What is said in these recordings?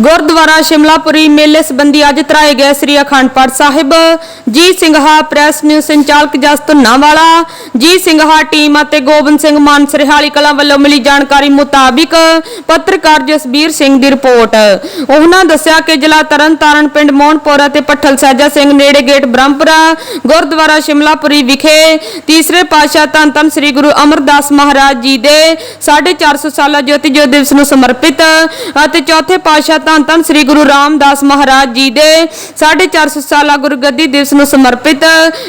ਗੁਰਦੁਆਰਾ ਸ਼ਿਮਲਾਪੁਰੀ ਮੇਲੇ ਸੰਬੰਧੀ ਅੱਜ ਤਰਾਏ ਗਏ ਸ੍ਰੀ ਅਖੰਡ ਪਾਠ ਸਾਹਿਬ। ਜੀ ਸਿੰਘਾ ਪ੍ਰੈਸ ਨਿਊਜ਼ ਸੰਚਾਲਕ ਜਸ ਧੁੰਨਾਵਾਲਾ, ਜੀ ਸਿੰਘਾ ਟੀਮ ਅਤੇ ਗੋਬਿੰਦ ਸਿੰਘ ਮਾਨ ਸਰਹਾਲੀ ਕਲਾਂ ਵੱਲੋਂ ਮਿਲੀ ਜਾਣਕਾਰੀ ਮੁਤਾਬਿਕ ਪੱਤਰਕਾਰ ਜਸਬੀਰ ਸਿੰਘ ਦੀ ਰਿਪੋਰਟ। ਉਹਨਾਂ ਦੱਸਿਆ ਕਿ ਜ਼ਿਲ੍ਹਾ ਤਰਨਤਾਰਨ, ਪਿੰਡ ਮੋਹਨਪੁਰ ਅਤੇ ਪੱਠਲ ਸਹਿਜਾ ਸਿੰਘ ਨੇੜੇ ਗੇਟ ਬ੍ਰਹਮਪੁਰਾ, ਗੁਰਦੁਆਰਾ ਸ਼ਿਮਲਾਪੁਰੀ ਵਿਖੇ ਤੀਸਰੇ ਪਾਤਸ਼ਾਹ ਧੰਨ ਧੰਨ ਸ੍ਰੀ ਗੁਰੂ ਅਮਰਦਾਸ ਮਹਾਰਾਜ ਜੀ ਦੇ 450 ਸਾਲਾ ਜੋਤੀ ਜੋਤ ਦਿਵਸ ਨੂੰ ਸਮਰਪਿਤ ਅਤੇ ਚੌਥੇ ਪਾਤਸ਼ਾਹ ਧੰਨ ਧੰਨ ਸ੍ਰੀ ਗੁਰੂ ਰਾਮਦਾਸ ਮਹਾਰਾਜ ਜੀ ਦੇ 450 ਸਾਲਾ ਗੁਰਗੱਦੀ ਦਿਵਸ ਨੂੰ ਸਮਰਪਿਤ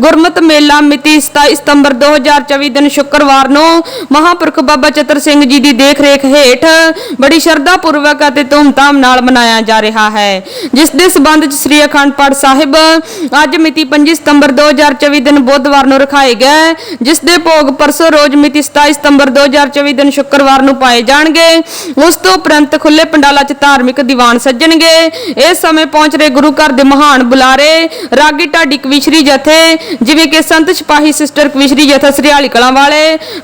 ਗੁਰਮਤ ਮੇਲਾ ਮਿਤੀ 27 ਸਤੰਬਰ 2024 ਦਿਨ ਸ਼ੁੱਕਰਵਾਰ ਨੂੰ ਮਹਾਪੁਰਖ ਬਾਬਾ ਚਤਰ ਸਿੰਘ ਜੀ ਦੀ ਦੇਖਰੇਖ ਹੇਠ ਬੜੀ ਸ਼ਰਧਾ ਪੂਰਵਕ ਅਤੇ ਧੂਮਧਾਮ ਨਾਲ ਮਨਾਇਆ ਜਾ ਰਿਹਾ ਹੈ। ਜਿਸ ਦੇ ਸਬੰਧ ਚ ਸ੍ਰੀ ਅਖੰਡ ਪਾਠ ਸਾਹਿਬ ਅੱਜ ਮਿਤੀ 25 ਸਤੰਬਰ 2024 ਦਿਨ ਬੁੱਧਵਾਰ ਨੂੰ ਰਖਾਏ ਗਏ, ਜਿਸ ਦੇ ਭੋਗ ਪਰਸੋਂ ਰੋਜ਼ ਮਿਤੀ 27 ਸਤੰਬਰ 2024 ਦਿਨ ਸ਼ੁੱਕਰਵਾਰ ਨੂੰ ਪਾਏ ਜਾਣਗੇ। ਉਸ ਤੋਂ ਉਪਰੰਤ ਖੁੱਲੇ ਪੰਡਾਲਾ 'ਚ ਧਾਰਮਿਕ ਦੀਵਾਨ ਸੱਜਣਗੇ। ਇਸ ਸਮੇਂ ਪਹੁੰਚ ਰਹੇ ਗੁਰੂ ਘਰ ਦੇ ਮਹਾਨ ਬੁਲਾਰੇ। ਰਾਗੀ ਢਾਡੀ ਕਵਿਸ਼ਰੀ ਜਥੇ, ਜਿਵੇਂ ਕਿ ਸੰਤ ਸਿਪਾਹੀ ਸਿਸਟਰ ਕਵਿਸ਼ਰੀ ਜਥਾ ਸ੍ਰੀਹਾਲੀ ਕਲਾਂ ਵਾਲੇ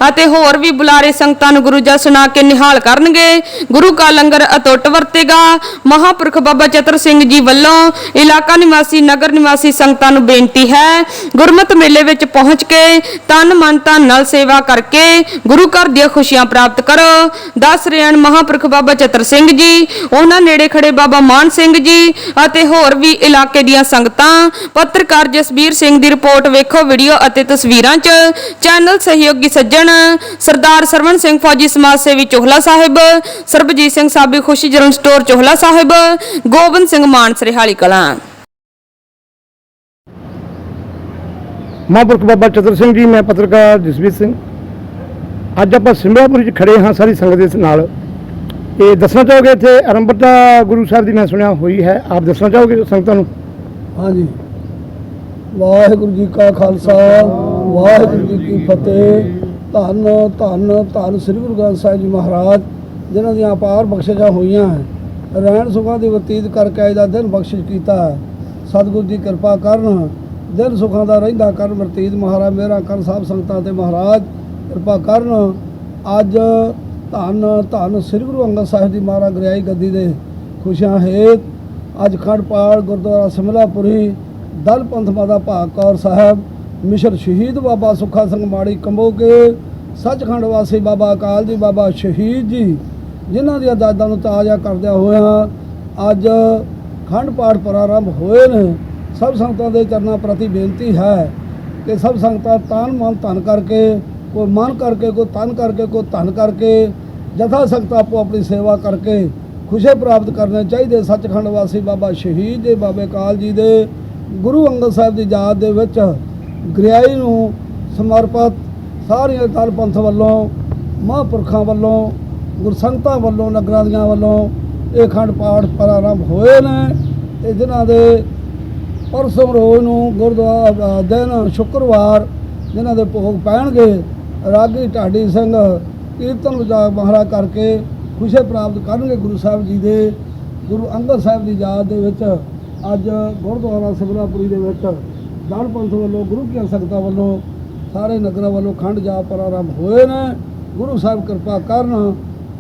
ਅਤੇ ਹੋਰ ਵੀ ਬੁਲਾਰੇ ਸੰਗਤਾਂ ਨੂੰ ਗੁਰੂ ਜਸ ਸੁਣਾ ਕੇ ਨਿਹਾਲ ਕਰਨਗੇ। ਗੁਰੂ ਕਾ ਲੰਗਰ ਅਟੁੱਟ ਵਰਤੇਗਾ। ਮਹਾਪੁਰਖ ਬਾਬਾ ਚਤਰ ਸਿੰਘ ਜੀ ਵੱਲੋਂ ਇਲਾਕਾ ਨਿਵਾਸੀ, ਨਗਰ ਨਿਵਾਸੀ ਸੰਗਤਾਂ ਨੂੰ ਬੇਨਤੀ ਹੈ, ਗੁਰਮਤ ਮੇਲੇ ਵਿੱਚ ਪਹੁੰਚ ਕੇ ਤਨ, ਮਨ, ਧਨ ਨਾਲ ਸੇਵਾ ਕਰਕੇ ਗੁਰੂ ਘਰ ਦੀਆਂ ਖੁਸ਼ੀਆਂ ਪ੍ਰਾਪਤ ਕਰੋ। ਦੱਸ ਰਹੇ ਹਨ ਮਹਾਪੁਰਖ ਬਾਬਾ ਚਤਰ ਸਿੰਘ ਜੀ, ਉਹਨਾਂ ਨੇ ਨੇੜੇ ਖੜੇ ਬਾਬਾ ਮਾਨ ਸਿੰਘ ਜੀ ਅਤੇ ਹੋਰ ਵੀ ਇਲਾਕੇ ਦੀਆਂ ਸੰਗਤਾਂ। ਪੱਤਰਕਾਰ ਜਸਬੀਰ ਸਿੰਘ ਦੀ ਰਿਪੋਰਟ ਵੇਖੋ ਵੀਡੀਓ ਅਤੇ ਤਸਵੀਰਾਂ 'ਚ ਚੈਨਲ ਸਹਿਯੋਗੀ ਸੱਜਣ ਸਰਦਾਰ ਸਰਵਣ ਸਿੰਘ ਫੌਜੀ ਸਮਾਜ ਸੇਵੀ ਚੋਹਲਾ ਸਾਹਿਬ, ਸਰਬਜੀਤ ਸਿੰਘ ਸਾਬੀ ਖੁਸ਼ੀ ਜਨਰਲ ਸਟੋਰ ਚੋਹਲਾ ਸਾਹਿਬ, ਗੋਬਿੰਦ ਸਿੰਘ ਮਾਨ ਸਰਹਾਲੀ ਕਲਾਂ। ਮਹਾਂਪੁਰਖ ਬਾਬਾ ਚਤਰ ਸਿੰਘ ਜੀ, ਮੈਂ ਪੱਤਰਕਾਰ ਜਸਵੀਰ ਸਿੰਘ। ਅੱਜ ਆਪਾਂ ਸਿੰਗਾਪੁਰ ਵਿੱਚ ਖੜੇ ਹਾਂ, ਸਾਰੀ ਸੰਗਤ ਦੇ ਨਾਲ। ਇਹ ਦੱਸਣਾ ਚਾਹੋਗੇ ਇੱਥੇ ਆਰੰਭਤਾ ਗੁਰੂ ਸਾਹਿਬ ਦੀ ਮੈਂ ਸੁਣਿਆ ਹੋਈ ਹੈ? ਆਪ ਦੱਸਣਾ ਚਾਹੋਗੇ ਸੰਗਤਾਂ ਨੂੰ? ਹਾਂਜੀ। ਵਾਹਿਗੁਰੂ ਜੀ ਕਾ ਖਾਲਸਾ, ਵਾਹਿਗੁਰੂ ਜੀ ਕੀ ਫਤਿਹ। ਧੰਨ ਧੰਨ ਧੰਨ ਸ੍ਰੀ ਗੁਰੂ ਗ੍ਰੰਥ ਸਾਹਿਬ ਜੀ ਮਹਾਰਾਜ, ਜਿਨ੍ਹਾਂ ਦੀਆਂ ਅਪਾਰ ਬਖਸ਼ਿਸ਼ਾਂ ਹੋਈਆਂ ਹੈ। ਰਹਿਣ ਸੁਖਾਂ ਦੀ ਬਤੀਤ ਕਰਕੇ ਅੱਜ ਦਾ ਦਿਨ ਬਖਸ਼ਿਸ਼ ਕੀਤਾ ਹੈ। ਸਤਿਗੁਰੂ ਦੀ ਕਿਰਪਾ ਕਰਨ, ਦਿਨ ਸੁਖਾਂ ਦਾ ਰਹਿੰਦਾ ਕਰਨ ਵਰਤੀਤ ਮਹਾਰਾਜ, ਮੇਰਾ ਕਰ ਸਾਹਿਬ ਸੰਗਤਾਂ ਤੇ ਮਹਾਰਾਜ, ਕਿਰਪਾ ਕਰਨ। ਅੱਜ ਧੰਨ ਧੰਨ ਸ੍ਰੀ ਗੁਰੂ ਅੰਗਦ ਸਾਹਿਬ ਜੀ ਮਹਾਰਾਜ ਗ੍ਰਿਆਈ ਗੱਦੀ ਦੇ ਖੁਸ਼ੀਆਂ ਹੇਤ ਅੱਜ ਖੰਡ ਪਾਲ ਗੁਰਦੁਆਰਾ ਸਮਲਾਪੁਰੀ, ਦਲ ਪੰਥ ਮਾਤਾ ਭਾਗ ਕੌਰ ਸਾਹਿਬ, ਮਿਸ਼ਰ ਸ਼ਹੀਦ ਬਾਬਾ ਸੁੱਖਾ ਸਿੰਘ ਮਾੜੀ ਕੰਬੋਕੇ ਸੱਚਖੰਡ ਵਾਸੀ ਬਾਬਾ ਅਕਾਲ ਜੀ, ਬਾਬਾ ਸ਼ਹੀਦ ਜੀ, ਜਿਨ੍ਹਾਂ ਦੀਆਂ ਦਾਦਾਂ ਨੂੰ ਤਾਜ਼ਾ ਕਰਦਿਆਂ ਹੋਇਆਂ ਅੱਜ ਖੰਡ ਪਾਠ ਪ੍ਰਾਰੰਭ ਹੋਏ ਨੇ। ਸਭ ਸੰਗਤਾਂ ਦੇ ਚਰਨਾਂ ਪ੍ਰਤੀ ਬੇਨਤੀ ਹੈ ਕਿ ਸਭ ਸੰਗਤਾਂ ਤਨ ਮਨ ਧਨ ਕਰਕੇ ਕੋਈ ਮਨ ਕਰਕੇ, ਕੋਈ ਤਨ ਕਰਕੇ, ਕੋਈ ਧਨ ਕਰਕੇ ਜਥਾ ਸੰਗਤਾਂ ਆਪੋ ਆਪਣੀ ਸੇਵਾ ਕਰਕੇ ਖੁਸ਼ੀ ਪ੍ਰਾਪਤ ਕਰਨੇ ਚਾਹੀਦੇ। ਸੱਚਖੰਡ ਵਾਸੀ ਬਾਬਾ ਸ਼ਹੀਦ ਦੇ ਬਾਬੇ ਕਾਲ ਜੀ ਦੇ ਗੁਰੂ ਅੰਗਦ ਸਾਹਿਬ ਦੀ ਯਾਦ ਦੇ ਵਿੱਚ ਗ੍ਰਿਆਈ ਨੂੰ ਸਮਰਪਿਤ ਸਾਰੀਆਂ ਦਲ ਪੰਥ ਵੱਲੋਂ, ਮਹਾਂਪੁਰਖਾਂ ਵੱਲੋਂ, ਗੁਰਸੰਗਤਾਂ ਵੱਲੋਂ, ਨਗਰਾਂ ਦੀਆਂ ਵੱਲੋਂ ਇਹ ਖੰਡ ਪਾਠ ਪ੍ਰਾਰੰਭ ਹੋਏ ਨੇ। ਤੇ ਜਿਨ੍ਹਾਂ ਦੇ ਪਰਸੋਂ ਰੋਜ਼ ਨੂੰ ਗੁਰਦੁਆਰਾ ਦਿਨ ਸ਼ੁੱਕਰਵਾਰ, ਜਿਨ੍ਹਾਂ ਦੇ ਭੋਗ ਪੈਣਗੇ ਰਾਗੀ ਢਾਡੀ ਸਿੰਘ ਕੀਰਤਨ ਵਜਾ ਮਹਾਰਾਜ ਕਰਕੇ ਖੁਸ਼ੀ ਪ੍ਰਾਪਤ ਕਰਨਗੇ ਗੁਰੂ ਸਾਹਿਬ ਜੀ ਦੇ, ਗੁਰੂ ਅੰਗਦ ਸਾਹਿਬ ਦੀ ਯਾਦ ਦੇ ਵਿੱਚ ਅੱਜ ਗੁਰਦੁਆਰਾ ਸਿਮਰਾਪੁਰੀ ਦੇ ਵਿੱਚ ਦਲ ਪੰਥ ਵੱਲੋਂ, ਗੁਰੂ ਕੀ ਸੰਗਤਾਂ ਵੱਲੋਂ ਸਾਰੇ ਨਗਰਾਂ ਵੱਲੋਂ ਖੰਡ ਜਾਪ ਪ੍ਰਾਰੰਭ ਹੋਏ ਨੇ। ਗੁਰੂ ਸਾਹਿਬ ਕਿਰਪਾ ਕਰਨ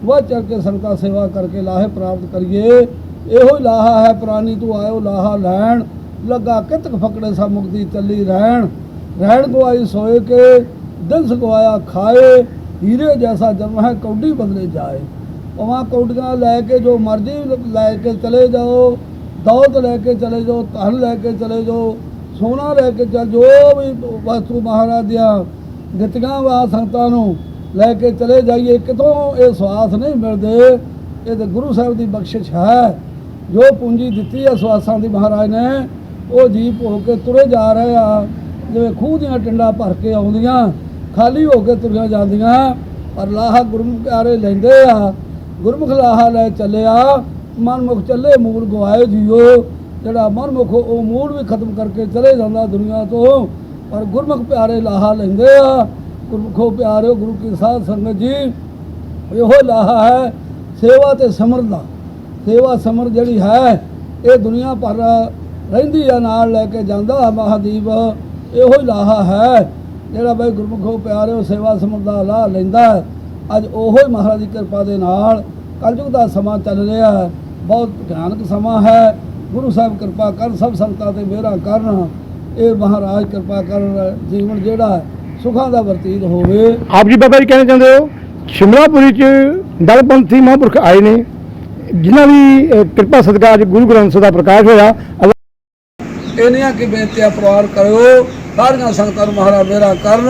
ਵਹ ਚੱਲ ਕੇ ਸੰਗਤਾਂ ਸੇਵਾ ਕਰਕੇ ਲਾਹੇ ਪ੍ਰਾਪਤ ਕਰੀਏ। ਇਹੋ ਹੀ ਲਾਹਾ ਹੈ ਪ੍ਰਾਨੀ ਤੂੰ ਆਇਓ ਲਾਹਾ ਲੈਣ, ਲੱਗਾ ਕਿਤਕ ਫਕੜੇ ਸਾ ਮੁਕਤੀ ਚੱਲੀ ਰਹਿਣ। ਰਹਿਣ ਦੁਆਈ ਸੋਏ ਕੇ ਦਿਲ ਸਗਵਾਇਆ ਖਾਏ, ਹੀਰੇ ਜੈਸਾ ਜਨਮ ਹੈ, ਕੌਡੀ ਬਦਲੇ ਜਾਏ। ਉਹਾਂ ਕੌਡੀਆਂ ਲੈ ਕੇ ਜੋ ਮਰਜ਼ੀ ਲੈ ਕੇ ਚਲੇ ਜਾਓ ਦੌਲਤ ਲੈ ਕੇ ਚਲੇ ਜਾਓ, ਧਨ ਲੈ ਕੇ ਚਲੇ ਜਾਓ, ਸੋਨਾ ਲੈ ਕੇ ਚੱਲ ਜੋ ਵੀ ਵਸਤੂ ਮਹਾਰਾਜ ਦੀਆਂ ਦਿੱਤੀਆਂ ਵਾ ਸੰਗਤਾਂ ਨੂੰ, ਲੈ ਕੇ ਚਲੇ ਜਾਈਏ, ਕਿਤੋਂ ਇਹ ਸਵਾਸ ਨਹੀਂ ਮਿਲਦੇ। ਇਹ ਤੇ ਗੁਰੂ ਸਾਹਿਬ ਦੀ ਬਖਸ਼ਿਸ਼ ਹੈ। ਜੋ ਪੂੰਜੀ ਦਿੱਤੀ ਹੈ ਸਵਾਸਾਂ ਦੀ ਮਹਾਰਾਜ ਨੇ, ਉਹ ਜੀ ਭੋ ਕੇ ਤੁਰੇ ਜਾ ਰਹੇ ਆ। ਜਿਵੇਂ ਖੂਹ ਦੀਆਂ ਟਿੰਡਾਂ ਭਰ ਕੇ ਆਉਂਦੀਆਂ ਖਾਲੀ ਹੋ ਕੇ ਤੁਰੀਆਂ ਜਾਂਦੀਆਂ, ਪਰ ਲਾਹਾ ਗੁਰਮੁਖ ਪਿਆਰੇ ਲੈਂਦੇ ਆ। ਗੁਰਮੁਖ ਲਾਹਾ ਲੈ ਚੱਲਿਆ, ਮਨਮੁਖ ਚੱਲੇ ਮੂਲ ਗਵਾਏ ਜੀਓ। ਜਿਹੜਾ ਮਨਮੁਖ ਉਹ ਮੂਲ ਵੀ ਖਤਮ ਕਰਕੇ ਚਲੇ ਜਾਂਦਾ ਦੁਨੀਆ ਤੋਂ। ਪਰ ਗੁਰਮੁਖ ਪਿਆਰੇ ਲਾਹਾ ਲੈਂਦੇ ਆ। ਗੁਰਮੁਖੋ ਪਿਆਰਿਓ, ਗੁਰੂ ਕੀ ਸਾਧ ਸੰਗਤ ਜੀ, ਇਹੋ ਲਾਹਾ ਹੈ, ਸੇਵਾ ਤੇ ਸਮਰ ਦਾ। ਸੇਵਾ ਸਮਰ ਜਿਹੜੀ ਹੈ, ਇਹ ਦੁਨੀਆ ਭਰ ਰਹਿੰਦੀ ਆ, ਨਾਲ ਲੈ ਕੇ ਜਾਂਦਾ ਮਹਾਦੀਪ। ਇਹੋ ਹੀ ਲਾਹਾ ਹੈ। ਜਿਹੜਾ ਬਈ ਗੁਰਮੁਖੋ ਪਿਆਰਿਓ ਸੇਵਾ ਸਮਰ ਦਾ ਲਾਹ ਲੈਂਦਾ। ਅੱਜ ਉਹੋ ਹੀ ਮਹਾਰਾਜ ਦੀ ਕਿਰਪਾ ਦੇ ਨਾਲ ਕਲਯੁਗ ਦਾ ਸਮਾਂ ਚੱਲ ਰਿਹਾ ਹੈ। ਬਹੁਤ ਭਿਆਨਕ ਸਮਾਂ ਹੈ। ਗੁਰੂ ਸਾਹਿਬ ਕਿਰਪਾ ਕਰਨ ਸਭ ਸੰਗਤਾਂ ਤੇ ਮਿਹਰਾਂ ਕਰਨ। ਇਹ ਮਹਾਰਾਜ ਕਿਰਪਾ ਕਰਨ ਜੀਵਨ ਜਿਹੜਾ ਸੁਖਾਂ ਦਾ ਵਰਤੀਤ ਹੋਵੇ। ਆਪ ਜੀ ਬਾਬਾ ਜੀ ਕਹਿਣਾ ਚਾਹੁੰਦੇ ਹੋ ਸ਼ਿਮਲਾਪੁਰੀ ਚ ਦਲਪੰਥੀ ਮਹਾਂਪੁਰਖ ਆਏ ਨੇ ਜਿਨ੍ਹਾਂ ਦੀ ਕਿਰਪਾ ਸਦਕਾ ਅੱਜ ਗੁਰੂ ਗ੍ਰੰਥ ਸਾਹਿਬ ਦਾ ਪ੍ਰਕਾਸ਼ ਹੋਇਆ। ਇੰਨੀਆਂ ਕੀ ਬੇਨਤੀਆਂ ਪ੍ਰਵਾਨ ਕਰਿਓ ਸਾਰੀਆਂ ਸੰਗਤਾਂ ਨੂੰ ਮਹਾਰਾਜ ਮੇਰਾ ਕਰਨ।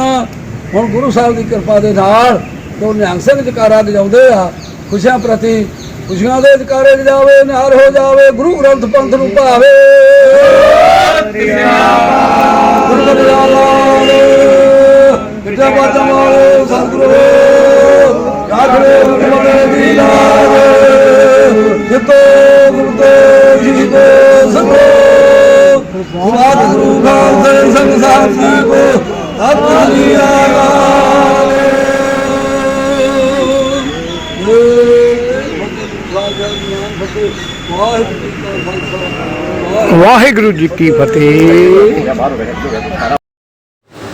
ਹੁਣ ਗੁਰੂ ਸਾਹਿਬ ਦੀ ਕਿਰਪਾ ਦੇ ਨਾਲ ਜੋ ਨਿਹੰਗ ਸਿੰਘ ਜਕਾਰਾ ਵਜਾਉਂਦੇ ਆ। ਖੁਸ਼ੀਆਂ ਪ੍ਰਤੀ ਖੁਸ਼ੀਆਂ ਦੇ ਜਕਾਰੇ ਵਜਾਵੇ ਨਿਹਾਰ ਹੋ ਜਾਵੇ, ਗੁਰੂ ਗ੍ਰੰਥ ਪੰਥ ਨੂੰ ਭਾਵੇ। ਗੁਰੂ ਗ੍ਰੰਥ ਕਿਤੇ ਬਾਤਾਂ ਵਾਲੇ ਸਤਿਗੁਰੂ। ਵਾਹਿਗੁਰੂ ਜੀ ਕੀ ਫਤਿਹ।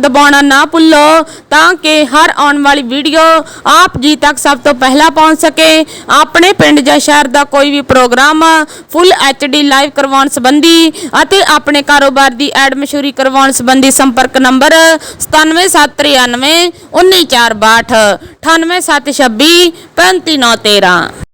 ਦਬਾਉਣਾ ਨਾ ਭੁੱਲੋ ਤਾਂ ਕਿ ਹਰ ਆਉਣ ਵਾਲੀ ਵੀਡੀਓ ਆਪ ਜੀ ਤੱਕ ਸਭ ਤੋਂ ਪਹਿਲਾਂ ਪਹੁੰਚ ਸਕੇ। ਆਪਣੇ ਪਿੰਡ ਜਾਂ ਸ਼ਹਿਰ ਦਾ ਕੋਈ ਵੀ ਪ੍ਰੋਗਰਾਮ ਫੁੱਲ ਐਚਡੀ ਲਾਈਵ ਕਰਵਾਉਣ ਸੰਬੰਧੀ ਅਤੇ ਆਪਣੇ ਕਾਰੋਬਾਰ ਦੀ ਐਡ ਮਸ਼ਹੂਰੀ ਕਰਵਾਉਣ ਸੰਬੰਧੀ ਸੰਪਰਕ ਨੰਬਰ 97793 19462 98726 35913